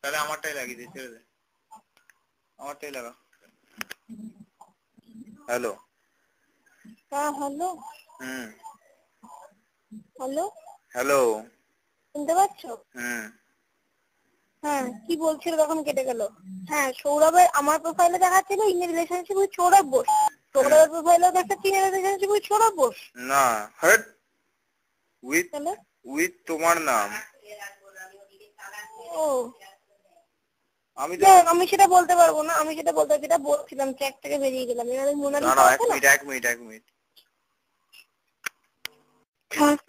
তাহলে আমারটাই লাগিয়ে দিই ছেড়ে দে। আমারটাই লাগা হ্যালো। হ্যাঁ হ্যালো। হুম। হ্যালো। হ্যালো। শুনতে পাচ্ছ? হুম। হ্যাঁ কি বলছিল তখন কেটে গেল। হ্যাঁ সৌরভের আমার প্রোফাইলে দেখাচ্ছিল in relationship with Sourav Bose. সৌরভের প্রোফাইলেও দেখাচ্ছে in relationship with Sourav Bose. না হাট উইথ উইথ তোমার নাম। ও। আমি তো আমি সেটা বলতে পারব না আমি সেটা বলতে যেটা বলছিলাম ট্র্যাক থেকে বেরিয়ে গেলাম। এর না মোনালি না এক মিনিট এক মিনিট এক মিনিট। থাক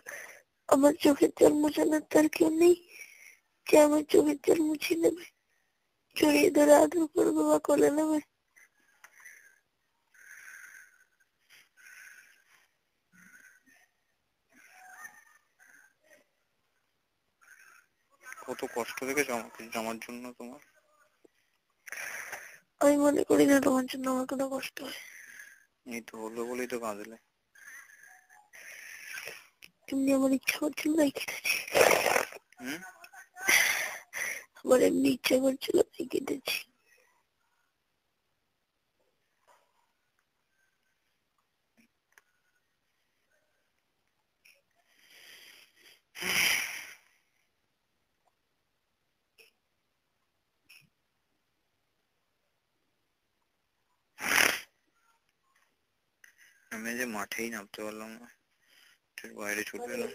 আমার চোখের জল মোছানোর তার কেউ নেই। যে আমার চোখের জল মুছে নেবে জড়িয়ে ধরে আদর করবে বা কোলে নেবে। কত কষ্ট দেখেছ আমাকে জামার জন্য তোমার? আমি মনে করি না তোমার জন্য আমার কোনো কষ্ট হয়। এই তো হলো বলেই তো কাঁদলে। তুমি আমার ইচ্ছা করছিল তাই কেটেছি আমার এমনি ইচ্ছা করছিল তাই কেটেছি আমি যে মাঠেই নামতে পারলাম না। বাইরে ছুটে এলাম।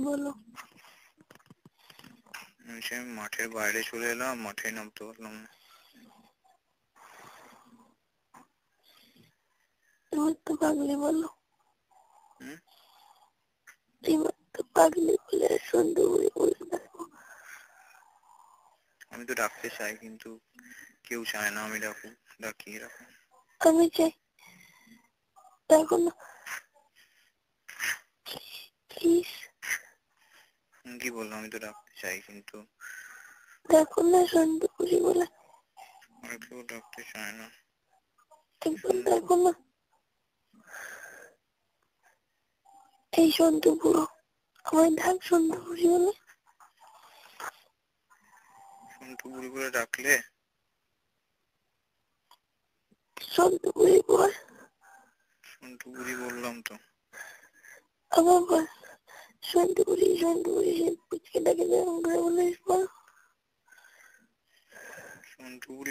বলো। আমি মাঠের বাইরে চলে এলাম মাঠেই নামতে পারলাম না। তোমার তো পাগলি বলো? তোমার তো পাগলি বলে সুন্দরী বলে আমি তো ডাকতে চাই কিন্তু কেউ চায় না আমি ডাকুক ডাকিয়ে রাখো আমি চাই দেখো না প্লিজ কি বললাম আমি তো ডাকতে চাই কিন্তু না সুন্দরী বলে আর কেউ ডাকতে চায় না। একবার দেখো না এই সন্তু বুড়ো আমার ডাক সুন্দরী বলে সন্টু বুড়ি করে ডাকলে? সন্তু বুড়ি বল বললাম তো। আবার বল। যেরকম করে বলিস বল।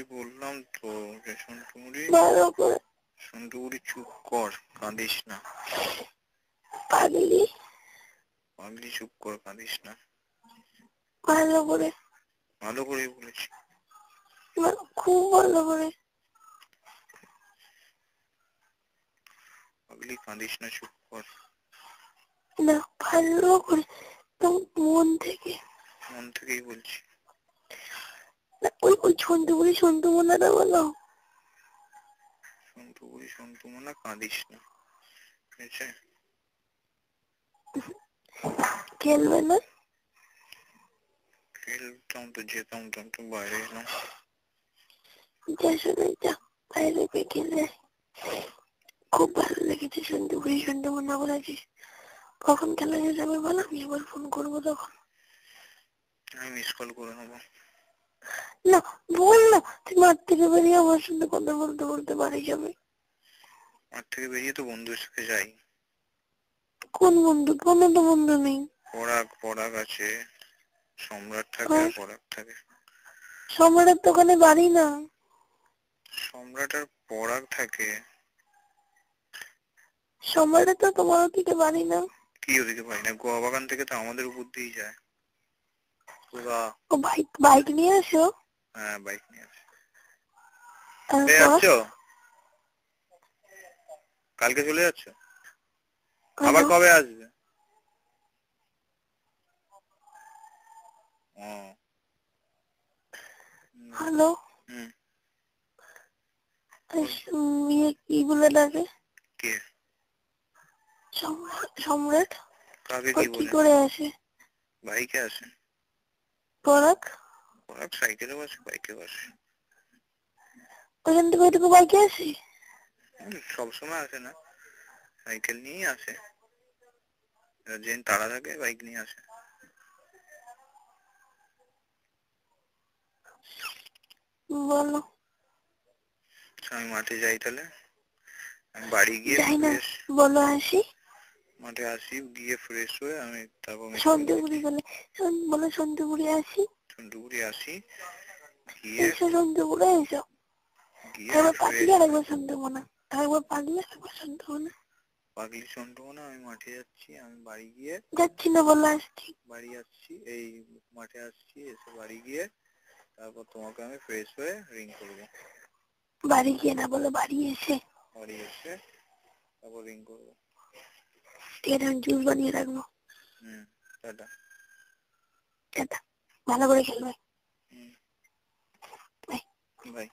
বললাম তো যে ভালো করে। চুপ কর কাঁদিস না। পাগলি? পাগলি চুপ কর কাঁদিস না। ভালো করে। ভালো করেই বলেছি। খুব ভালো করে। পাগলি কাঁদিস না চুপ কর না ভালো করে মন থেকে। মন থেকেই বলছি। ওই ওই সন্তু বুড়ি সন্তু মোনাটা বলো। সন্টু বুড়ি সন্টু মনে কাঁদিস না ঠিক আছে খেলবে না? খেলতাম তো যেতাম তো একটু বাইরে এলাম। যা শুনে যা বাইরে গিয়ে খেলে। খুব ভালো লেগেছে সন্তু বুড়ি সন্তু মোনা বলেছিস? কখন খেলা শেষ হবে বল? আমি আবার ফোন করব তখন। আমি মিস কল করে নেব। না বল না তুই মাঠ থেকে বেরিয়ে আমার সঙ্গে কথা বলতে বলতে বাড়ি যাবে। মাঠ থেকে বেরিয়ে তো বন্ধুর সাথে যাই। কোন বন্ধু? কোনো তো বন্ধু নেই। পরাগ পরাগ আছে। সম্রাট থাকে? পরাগ থাকে। সম্রাটের দোকানে বাড়ি না। সম্রাট আর পরাগ থাকে। সম্রাটের তো তোমার ওদিকে বাড়ি না। কি ওদিকে পাই না? গোয়া বাগান থেকে তো আমাদের উপর দিয়েই যায়। পুরা ও বাইক বাইক নিয়ে আসো? হ্যাঁ বাইক নিয়ে আসে। কালকে চলে যাচ্ছ? আবার কবে আসবে? হ্যালো? হুম। কি বলে ডাকে? কে? সম্রাট কাকে কি বলে? করে আসে? বাইকে আসে। পরাগ? পরাগ সাইকেলেও আসে বাইকেও আসে ওখান থেকে ওইটুকু বাইকে আসে? সবসময় আসে না। সাইকেল নিয়েই আসে। যেদিন তাড়া থাকে বাইক নিয়ে আসে। বলো। আমি মাঠে যাই তাহলে। বাড়ি গিয়ে বলো আসি। মাঠে আসি গিয়ে ফ্রেশ হয়ে আমি তারপর সন্ধ্যেপুরি বলে বলো সন্ধ্যেপুরি আসি? চন্ডুপুরি আসি গিয়ে এসো সন্ধ্যেপুরে এসো। ফ্রেশ পাগলি আর একবার সন্ধ্যেমনা। একবার পাগলি আর একবার সন্ধ্যেমনা। পাগলি চন্ডুমনা আমি মাঠে যাচ্ছি আমি বাড়ি গিয়ে যাচ্ছি না বলে আসছি। বাড়ি আসছি এই মাঠে আসছি এসে বাড়ি গিয়ে তারপর তোমাকে আমি ফ্রেশ হয়ে রিং করব। বাড়ি গিয়ে না বলে বাড়ি এসে। বাড়ি এসে তারপর রিং করব। ঠিক আছে আমি জুস বানিয়ে রাখব। হুম টাটা। টাটা। ভালো করে খেলবে। Bye bye